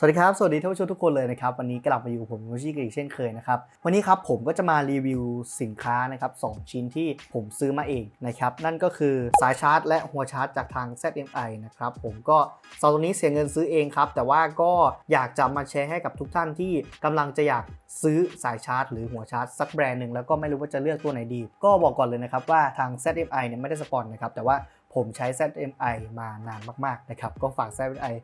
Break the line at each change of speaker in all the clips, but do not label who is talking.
สวัสดีครับ สวัสดีท่านผู้ชมทุกคนเลยนะครับ วันนี้กลับมาอยู่กับผมโมชิกันอีกเช่นเคยนะครับ วันนี้ครับผมก็จะมารีวิวสินค้านะครับสองชิ้นที่ผมซื้อมาเองนะครับ นั่นก็คือสายชาร์จ และหัวชาร์จจากทาง ZMI นะครับ ผมก็สองตัวนี้เสียเงินซื้อเองครับ แต่ว่าก็อยากจะมาแชร์ให้กับทุกท่านที่กำลังจะอยากซื้อสายชาร์จ หรือหัวชาร์จสักแบรนด์หนึ่งแล้วก็ไม่รู้ว่าจะเลือกตัวไหนดี ก็บอกก่อนเลยนะครับว่าทาง ZMI เนี่ยไม่ได้สปอนนะครับแต่ว่า ผมใช้ ZMI มานานมากๆนะครับก็ฝาก ZMI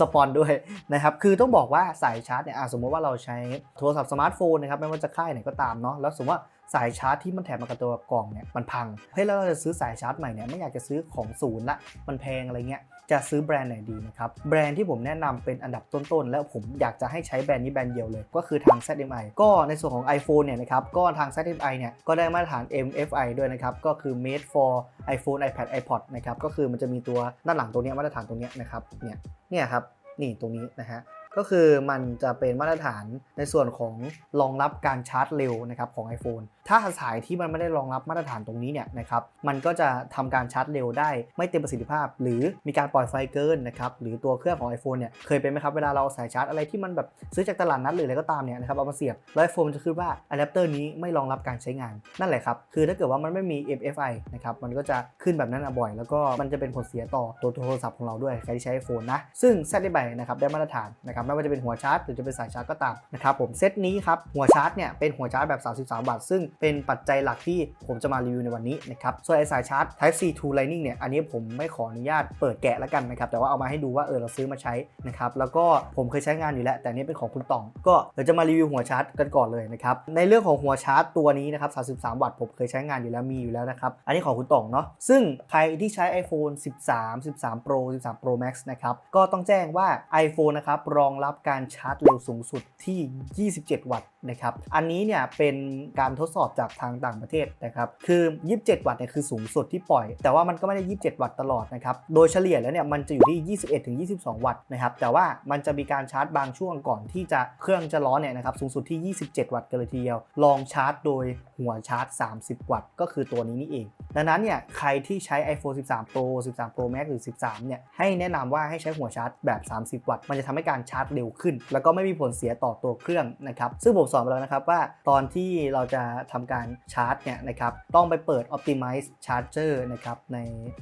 สปอนด้วยนะครับคือต้องบอกว่าสายชาร์จเนี่ยสมมติว่าเราใช้โทรศัพท์สมาร์ทโฟนนะครับไม่ว่าจะค่ายไหนก็ตามเนาะแล้วสมมติว่าสายชาร์จที่มันแถมมากับตัวกล่องเนี่ยมันพังเฮ้ยแล้วเราจะซื้อสายชาร์จใหม่เนี่ยไม่อยากจะซื้อของศูนย์ละมันแพงอะไรเงี้ย จะซื้อแบรนด์ไหนดีนะครับ แบรนด์ที่ผมแนะนำเป็นอันดับต้นๆ แล้วผมอยากจะให้ใช้แบรนด์นี้แบรนด์เดียวเลย ก็คือทาง ZMI ก็ในส่วนของ iPhone เนี่ยนะครับ ก็ทาง ZMI เนี่ย ก็ได้มาตรฐาน MFI ด้วยนะครับ ก็คือ made for iPhone iPad iPod นะครับ ก็คือมันจะมีตัวด้านหลังตัวนี้มาตรฐานตรงนี้นะครับ เนี่ย เนี่ยครับ นี่ตรงนี้นะฮะ ก็คือมันจะเป็นมาตรฐานในส่วนของรองรับการชาร์จเร็วนะครับของ iPhone ถ้าสายที่มันไม่ได้รองรับมาตรฐานตรงนี้เนี่ยนะครับมันก็จะทำการชาร์จเร็วได้ไม่เต็มประสิทธิภาพ หรือมีการปล่อยไฟเกินนะครับหรือตัวเครื่องของ iPhone เนี่ยเคยเป็นไหมครับเวลาเราเอาสายชาร์จอะไรที่มันแบบซื้อจากตลาดนัดหรืออะไรก็ตามเนี่ยนะครับเอามาเสียบแล้ว iPhone มันจะขึ้นว่าอะแดปเตอร์นี้ไม่รองรับการใช้งานนั่นแหละครับคือถ้าเกิดว่ามันไม่มี MFI นะครับมันก็จะขึ้นแบบนั้นบ่อย แล้วก็มันจะเป็นผลเสียต่อตัวโทรศัพท์ของเราด้วยใครที่ใช้ iPhone นะซึ่ง ZDBI นะครับได้มาตรฐานนะครับไม่ว่าจะเป็นหัวชาร์จหรือจะเป็นสายชาร์จก็ตามนะครับผมเซตนี้ครับหัวชาร์จเนี่ยเป็นหัวชาร์จแบบ 33 วัตต์ซึ่งเป็นปัจจัยหลักที่ผมจะมารีวิวในวันนี้นะครับส่วนไอสายชาร์จ Type C to Lightning เนี่ยอันนี้ผมไม่ขออนุญาตเปิดแกะแล้วกันนะครับแต่ว่าเอามาให้ดูว่าเออเราซื้อมาใช้นะครับแล้วก็ผมเคยใช้งานอยู่แล้ว แต่นี้เป็นของคุณตอง ก็เดี๋ยวจะมารีวิวหัวชาร์จกันก่อนเลยนะครับในเรื่องของหัวชาร์จตัวนี้นะครับ 33 วัตต์ผมเคยใช้งานอยู่แล้วมีอยู่แล้วนะครับอันนี้ของคุณตองเนาะซึ่งใครที่ใช้ iPhone 13 13 Pro 13 Pro Max นะครับก็ต้องแจ้งว่า iPhone นะครับรองรับการชาร์จเร็วสูงสุดที่ 27 วัตต์นะครับ อันนี้เนี่ยเป็นการทดสอบจากทางต่างประเทศนะครับ คือ 27 วัตต์เนี่ยคือสูงสุดที่ปล่อย แต่ว่ามันก็ไม่ได้ 27 วัตต์ตลอดนะครับ โดยเฉลี่ยแล้วเนี่ยมันจะอยู่ที่ 21 ถึง 22 วัตต์นะครับ แต่ว่ามันจะมีการชาร์จบางช่วงก่อนที่จะเครื่องจะร้อนเนี่ยนะครับสูงสุดที่ 27 วัตต์กันเลยทีเดียว ลองชาร์จโดยหัวชาร์จ 30 วัตต์ ก็คือตัวนี้นี่เอง ดังนั้นเนี่ยใครที่ใช้ iPhone 13 Pro 13 Pro Max หรือ 13 เนี่ย ให้แนะนำว่าให้ใช้หัวชาร์จแบบ 30 วัตต์ มันจะทำให้การชาร์จเร็วขึ้น แล้วก็ไม่มีผลเสียต่อตัวเครื่องนะครับ ซึ่งผมสอนไปแล้วนะครับว่าตอนที่เราจะทำการชาร์จเนี่ยนะครับต้องไปเปิด Optimize Charger นะครับใน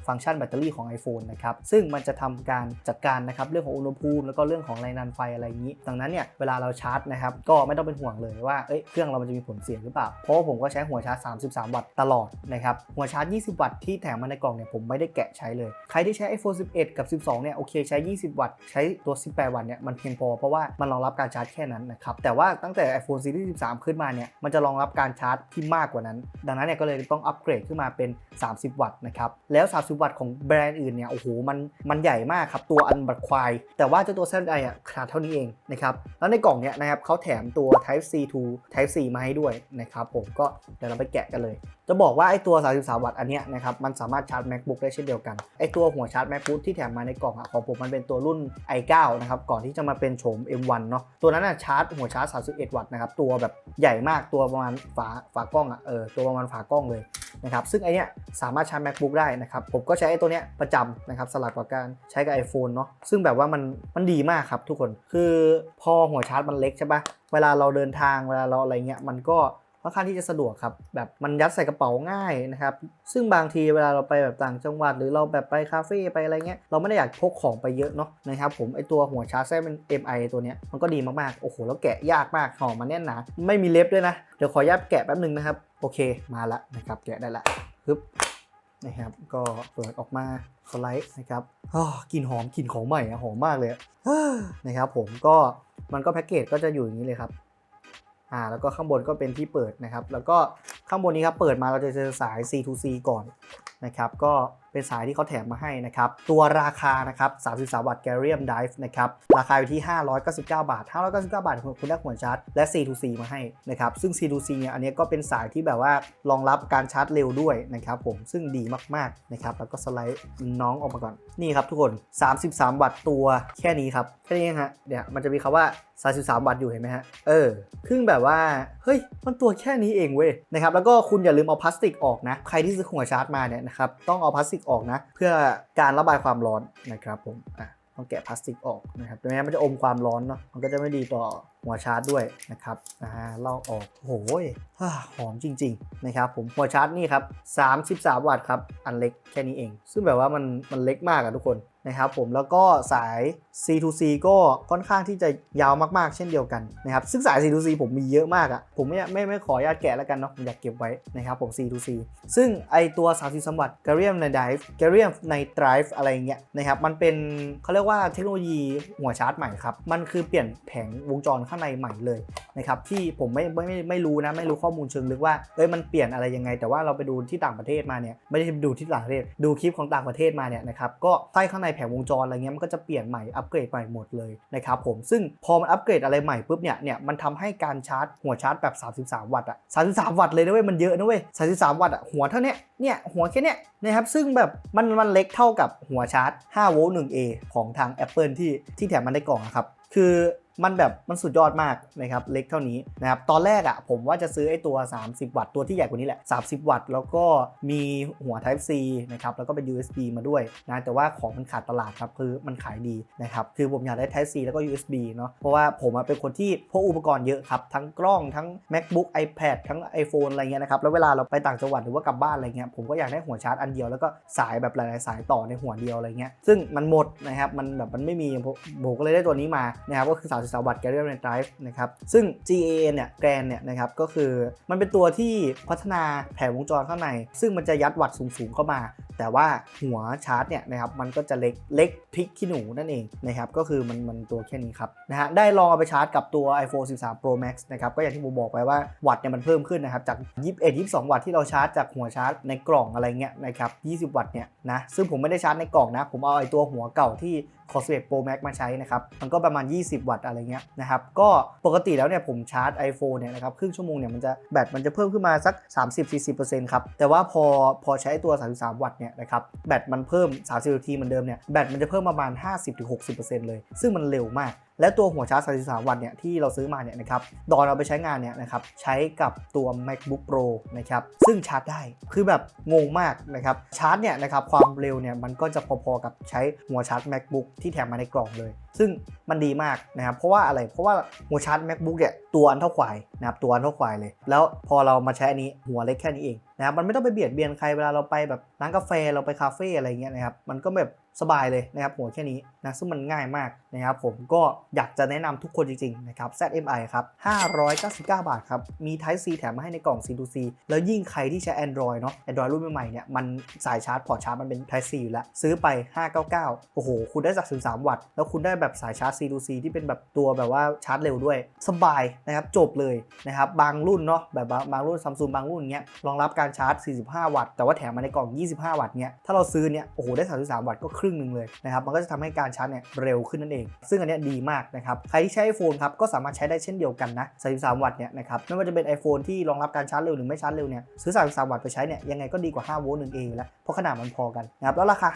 ฟังก์ชันแบตเตอรี่ของ iPhone นะครับซึ่งมันจะทำการจัดการนะครับเรื่องของอุณหภูมิ แล้วก็เรื่องของแรงดันไฟอะไรอย่างนี้ ดังนั้นเนี่ยเวลาเราชาร์จนะครับก็ไม่ต้องเป็นห่วงเลยว่าเอ้ยเครื่องเรามันจะมีผลเสียหรือเปล่า เพราะผมก็ใช้หัวชาร์จ 33 วัตต์ตลอดนะครับหัวชาร์จ 20 วัตต์ที่แถมมาในกล่องเนี่ยผมไม่ได้แกะใช้เลย ใครที่ใช้ iPhone 11 กับ 12 เนี่ยโอเคใช้ 20 วัตต์ใช้ตัว 18 วัตต์เนี่ยมันเพียงพอ เพราะว่ามันรองรับการชาร์จแค่นั้นนะครับ แต่ว่าตั้งแต่ iPhone Series 13 ขึ้นมาเนี่ย มันจะรองรับการชาร์จที่มากกว่านั้น ดังนั้นเนี่ยก็เลยต้องอัปเกรดขึ้นมาเป็น 30 วัตต์นะครับ แล้ว 30 วัตต์ของแบรนด์อื่นเนี่ย โอ้โห มัน มันใหญ่มากครับ ตัวอันบัตควาย แต่ว่าเจ้าตัว ZI อะขนาดเท่านี้เองนะครับ แล้วในกล่องเนี่ยนะครับเขาแถมตัว Type C to Type C มาให้ด้วยนะครับผม ก็เดี๋ยวเราไปแกะกันเลย จะบอกว่าไอตัว 33 วัตต์อันเนี้ยนะครับมันสามารถชาร์จ MacBook ได้เช่นเดียวกันไอตัวหัวชาร์จ MacBook ที่แถมมาในกล่องของผมมันเป็นตัวรุ่น i9 นะครับก่อนที่จะมาเป็นโฉม M1 เนาะตัวนั้นอะชาร์จหัวชาร์จ 31 วัตต์นะครับตัวแบบใหญ่มากตัวประมาณฝาฝากล้องอะเออตัวประมาณฝากล้องเลยนะครับซึ่งไอเนี้ยสามารถชาร์จ MacBook ได้นะครับผมก็ใช้ไอตัวเนี้ยประจำนะครับสลับกับการใช้กับ iPhone เนาะซึ่งแบบว่ามันมันดีมากครับทุกคนคือพอหัวชาร์จมันเล็กใช่ปะเวลาเราเดินทางเวลาเราอะไรเงี้ยมันก็ ค่อนข้างที่จะสะดวกครับ แบบมันยัดใส่กระเป๋าง่ายนะครับ ซึ่งบางทีเวลาเราไปแบบต่างจังหวัด หรือเราแบบไปคาเฟ่ไปอะไรเงี้ย เราไม่ได้อยากพกของไปเยอะเนาะนะครับผมไอตัวหัวชาร์จแท้เป็น MI ตัวเนี้ยมันก็ดีมากๆ โอ้โห แล้วแกะยากมากห่อมาแน่นหนา ไม่มีเล็บด้วยนะ เดี๋ยวขออนุญาตแกะแป๊บนึงนะครับ โอเค มาละนะครับ แกะได้ละปึ๊บนะครับก็เปิดออกมาสไลด์นะครับอ้อกลิ่นหอมกลิ่นของใหม่อะหอมมากเลยนะครับผมก็มันก็แพ็กเกจก็จะอยู่อย่างนี้เลยครับ อ่าแล้วก็ข้างบนก็เป็นที่เปิดนะครับ แล้วก็ข้างบนนี้ครับเปิดมาเราจะเจอสาย C2C ก่อนนะครับ ก็เป็นสายที่เขาแถมมาให้นะครับ ตัวราคานะครับ 33 วัตต์ Gallium Drive นะครับ ราคาอยู่ที่ 599 บาท 599 บาทคุณได้หัวชาร์จและ C to C มาให้นะครับ ซึ่ง C to C เนี่ยอันนี้ก็เป็นสายที่แบบว่ารองรับการชาร์จเร็วด้วยนะครับผมซึ่งดีมากๆนะครับแล้วก็สไลด์น้องออกมาก่อนนี่ครับทุกคน 33 วัตต์ตัวแค่นี้ครับแค่นี้ฮะเนี่ยมันจะมีคำว่า 33 วัตต์อยู่เห็นไหมฮะเออครึ่งแบบว่าเฮ้ยมันตัวแค่นี้เองเว้ยนะครับแล้วก็คุณอย่าลืมเอาพลาสติกออกนะใครที่ซื้อหัวชาร์จมาเนี่ยนะครับต้องเอาพลาสติกออกนะ เพื่อการระบายความร้อนนะครับผมอะต้องแกะพลาสติกออกนะครับไม่งั้นมันจะอมความร้อนเนาะมันก็จะไม่ดีต่อหัวชาร์จด้วยนะครับอ่าลอกออกโอ้โหอ่าหอมจริง ๆ นะครับ ผมหัวชาร์จนี่ครับ33 วัตต์ครับ อันเล็กแค่นี้เอง ซึ่งแบบว่ามันมันเล็กมากอะทุกคนนะครับผมแล้วก็สาย C2C ก็ค่อนข้างที่จะยาวมากๆ เช่นเดียวกันนะครับซึ่งสาย C2C ผมมีเยอะมากอะผมไม่ไม่ไม่ขออนุญาตแกะแล้วกันเนาะผมอยากเก็บไว้นะครับผม C2C ซึ่งไอตัว30สมบัติ g a r i u m ใน Drive g a r i u m ใน Drive อะไรเงี้ยนะครับมันเป็นเขาเรียกว่าเทคโนโลยีหัวชาร์จใหม่ครับ มันคือเปลี่ยนแผงวงจรข้างในใหม่เลยนะครับที่ผมไม่ไม่ไม่ไม่รู้นะไม่รู้ข้อมูลเชิงลึกว่าเอ้ยมันเปลี่ยนอะไรยังไง แต่ว่าเราไปดูที่ต่างประเทศมาเนี่ยไม่ได้ไปดูที่ต่างประเทศดูคลิปของต่างประเทศมาเนี่ยนะครับก็ไส้ข้างในแผงวงจรอะไรเงี้ยมันก็จะเปลี่ยนใหม่อัปเกรดใหม่หมดเลยนะครับผมซึ่งพอมันอัปเกรดอะไรใหม่ปุ๊บเนี่ยเนี่ยมันทำให้การชาร์จหัวชาร์จแบบ 33 วัตต์อะ33 วัตต์เลยนะเว้ยมันเยอะนะเว้ย33 วัตต์อะหัวเท่านี้เนี่ยหัวแค่เนี้ยนะครับซึ่งแบบมันมันเล็กเท่ากับหัวชาร์จ5โวลต์ 1A ของทาง Apple ที่ที่แถมมันในกล่องครับคือ มันแบบมันสุดยอดมากนะครับเล็กเท่านี้นะครับตอนแรกอะ่ะผมว่าจะซื้อไอ้ตัว 30 วัตต์ตัวที่ใหญ่กว่านี้แหละ 30 วัตต์แล้วก็มีหัว Type C นะครับแล้วก็เป็น USB มาด้วยนะแต่ว่าของมันขาดตลาดครับคือมันขายดีนะครับคือผมอยากได้ Type C แล้วก็ USB เนาะเพราะว่าผมเป็นคนที่พกอุปกรณ์เยอะครับทั้งกล้องทั้ง MacBook iPad ทั้ง iPhone อะไรเงี้ยนะครับแล้วเวลาเราไปต่างจังหวัดหรือว่ากลับบ้านอะไรเงี้ยผมก็อยากได้หัวชาร์จอันเดียวแล้วก็สายแบบหลายๆสายต่อในหัวเดียวอะไรเงี้ยซึ่งมันหมดนะครับมันแบบมันไม่มีผมผมก็เลยได้ตัวนี้มานะครับก็คือ33วัตต์ Gallium Nitride Drive นะครับ ซึ่ง GAN เนี่ยแกรนเนี่ยนะครับก็คือมันเป็นตัวที่พัฒนาแผงวงจรข้างใน ซึ่งมันจะยัดวัตต์สูงๆเข้ามา แต่ว่าหัวชาร์จเนี่ยนะครับมันก็จะเล็กเล็กพริกขี้หนูนั่นเองนะครับก็คือมันมันตัวแค่นี้ครับนะฮะได้ลองเอาไปชาร์จกับตัว iPhone 13 Pro Max นะครับก็อย่างที่ผมบอกไปว่าวัตต์เนี่ยมันเพิ่มขึ้นนะครับจาก 21 22 วัตต์ที่เราชาร์จจากหัวชาร์จในกล่องอะไรเงี้ยนะครับ20 วัตต์เนี่ยนะซึ่งผมไม่ได้ชาร์จในกล่องนะผมเอาไอ้ตัวหัวเก่าที่ คอสเวตโปรแม็กมาใช้นะครับ มันก็ประมาณ 20 วัตต์อะไรเงี้ยนะครับ ก็ปกติแล้วเนี่ยผมชาร์จ iPhone เนี่ยนะครับครึ่งชั่วโมงเนี่ยมันจะแบตมันจะเพิ่มขึ้นมาสัก 30-40%ครับ แต่ว่าพอพอใช้ตัว 33 วัตต์เนี่ยนะครับแบตมันเพิ่ม 30นาทีเหมือนเดิมเนี่ยแบตมันจะเพิ่มประมาณ 50-60%เลย ซึ่งมันเร็วมาก และตัวหัวชาร์จ 33 วัตต์เนี่ยที่เราซื้อมาเนี่ยนะครับตอนเราไปใช้งานเนี่ยนะครับใช้กับตัว MacBook Pro นะครับซึ่งชาร์จได้คือแบบงงมากนะครับชาร์จเนี่ยนะครับความเร็วเนี่ยมันก็จะพอๆกับใช้หัวชาร์จ MacBook ที่แถมมาในกล่องเลย ซึ่งมันดีมากนะครับเพราะว่าอะไรเพราะว่าหัวชาร์จ MacBook เนี่ยตัวอันเท่าควายนะครับตัวอันเท่าควายเลย แล้วพอเรามาใช้อันนี้หัวเล็กแค่นี้เองนะครับมันไม่ต้องไปเบียดเบียนใครเวลาเราไปแบบร้านกาแฟเราไปคาเฟ่อะไรเงี้ยนะครับมันก็แบบ สบายเลยนะครับหัวแค่นี้นะซึ่งมันง่ายมากนะครับผมก็อยากจะแนะนำทุกคนจริงๆนะครับ ZMI ครับ 599 บาทครับ มี Type C แถมมาให้ในกล่อง C2C แล้วยิ่งใครที่ใช้ Android เนาะ Android รุ่นใหม่ๆเนี่ยมันสายชาร์จพอร์ตชาร์จมันเป็น Type C อยู่แล้ว ซื้อไป 599 โอ้โห คุณได้จาก 13 วัตต์ แล้วคุณได้แบบสายชาร์จ C2C ที่เป็นแบบตัวแบบว่าชาร์จเร็วด้วย สบายนะครับจบเลยนะครับบางรุ่นเนาะแบบบางรุ่นซัมซุงบางรุ่นเงี้ยรองรับการชาร์จ 45 วัตต์แต่ว่าแถมมาในกล่อง 25 วัตต์เงี้ยถ้าเราซื้อเนี่ยโอ้โหได้ 33 วัตต์ก็ครึ่งหนึ่งเลยนะครับมันก็จะทำให้การชาร์จเนี่ยเร็วขึ้นนั่นเอง ซึ่งอันนี้ดีมากนะครับใครที่ใช้ iPhone ครับก็สามารถใช้ได้เช่นเดียวกันนะ33วัตต์เนี่ยนะครับไม่ว่าจะเป็น iPhone ที่รองรับการชาร์จเร็วหรือไม่ชาร์จเร็วเนี่ยซื้อ33วัตต์ไปใช้เนี่ยยังไงก็ดีกว่า5โวลต์ 1A อยู่แล้วเพราะขนาดมันพอกันนะครับแล้วราคา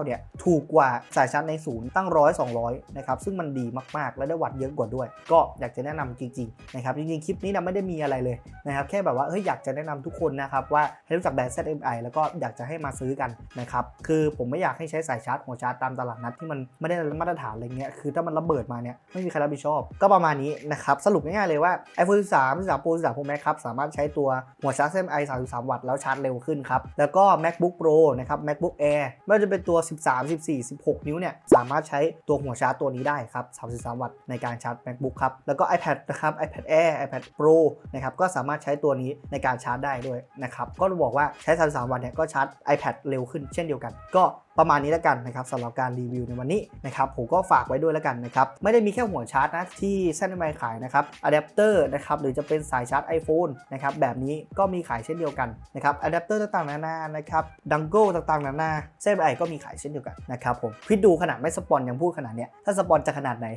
599 เนี่ยถูกกว่าสายชาร์จในศูนย์ตั้ง100 200นะครับซึ่งมันดีมากๆ และได้วัตต์เยอะกว่าด้วย ก็อยากจะแนะนำจริงๆนะครับจริงๆคลิปนี้นะไม่ได้มีอะไรเลยนะครับแค่แบบว่าเฮ้ยอยากจะแนะนำทุกคนนะครับว่าให้รู้จักแบรนด์ ZMI แล้วก็อยากจะให้มาซื้อกันนะครับคือผมไม่อยากให้ใช้สายชาร์จหัวชาร์จตามตลาดนัดที่มันไม่ได้มาตรฐานอะไรเงี้ยคือถ้ามันระเบิดมาเนี่ยไม่มีใครรับผิดชอบ ก็ประมาณนี้นะครับสรุปง่ายๆเลยว่า iPhone 13 13 Pro 13 Pro Max ครับสามารถใช้ตัวหัวชาร์จ ZMI 33 วัตต์แล้วชาร์จเร็วขึ้นครับแล้วก็ MacBook Pro นะครับ MacBook Air ไม่ว่าจะเป็นตัว 13 14 16 นิ้วเนี่ยสามารถใช้ตัวหัวชาร์จตัวนี้ได้ครับ33 วัตต์ในการชาร์จ MacBook ครับแล้วก็ iPad นะครับ iPad Air iPad Pro นะครับก็สามารถใช้ตัวนี้ในการชาร์จได้ด้วยนะครับก็บอกว่าใช้33วัตต์เนี่ยก็ชาร์จ iPad เร็วขึ้นเช่นเดียวกัน ก็ ประมาณนี้แล้วกันนะครับสำหรับการรีวิวในวันนี้นะครับผมก็ฝากไว้ด้วยแล้วกันนะครับไม่ได้มีแค่หัวชาร์จนะที่เส้นไมขายนะครับอะแดปเตอร์นะครับหรือจะเป็นสายชาร์จ iPhone นะครับแบบนี้ก็มีขายเช่นเดียวกันนะครับอะแดปเตอร์ต่างๆนานานะครับดังโก้ต่างๆนานาเส้นไอก็มีขายเช่นเดียวกันนะครับผมพิดดูขนาดไม่สปอนยังพูดขนาดเนี้ยถ้าสปอนจะขนาดไหน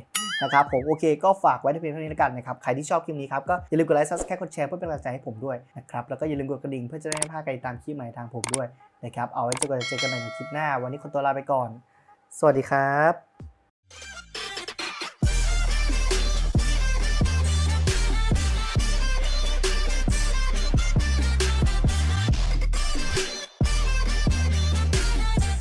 นะครับผมโอเคก็ฝากไว้ในเพียงเท่านี้แล้วกันนะครับใครที่ชอบคลิปนี้ครับก็อย่าลืมกดไลค์ซับสไครต์กดแชร์เพื่อเป็นกำลังใจให้ผมด้วยนะครับแล้วก็อย่าลืมกดกระดิ่งเพื่อจะได้ไม่พลาดการติดตามคลิปใหม่ทางผมด้วยนะครับเอาไว้เจอกันเจอกันใหม่ในคลิปหน้า วันนี้ขอตัวลาไปก่อน สวัสดีครับ